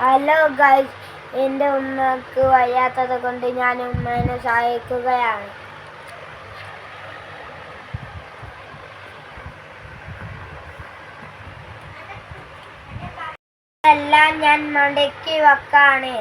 Hello guys എന്റെ ഉമ്മക്ക് വയ്യാത്തത് കൊണ്ട് ഞാൻ ഉമ്മേനെ സഹായിക്കുകയാണ്. എല്ലാം ഞാൻ മടക്കി വെക്കാണ്.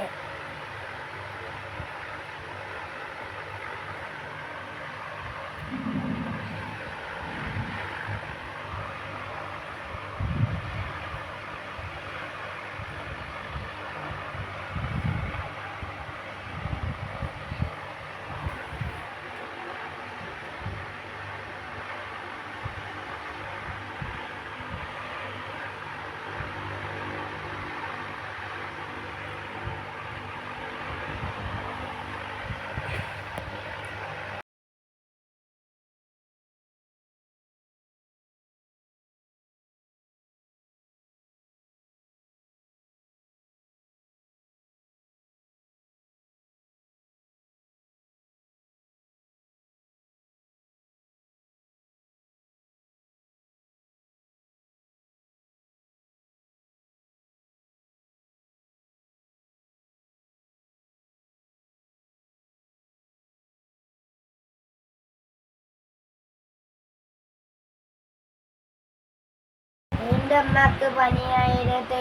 എന്റെ അമ്മയ്ക്ക് പനിയായിട്ട്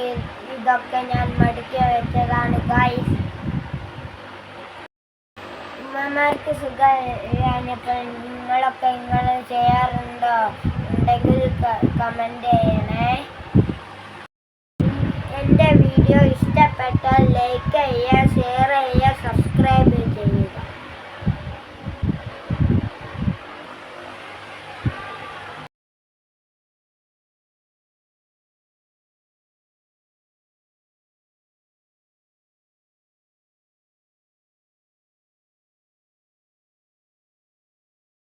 ഇതൊക്കെ ഞാൻ മടുക്കി വെച്ചതാണ്. ഗായ്സ് ഉമ്മമാർക്ക് സുഖമായപ്പോൾ നിങ്ങളൊക്കെ നിങ്ങൾ ചെയ്യാറുണ്ടോ? ഉണ്ടെങ്കിൽ കമന്റ് ചെയ്യണേ. എന്റെ വീഡിയോ ഇഷ്ടപ്പെട്ടാൽ ലൈക്ക് ചെയ്യുക ഷെയർ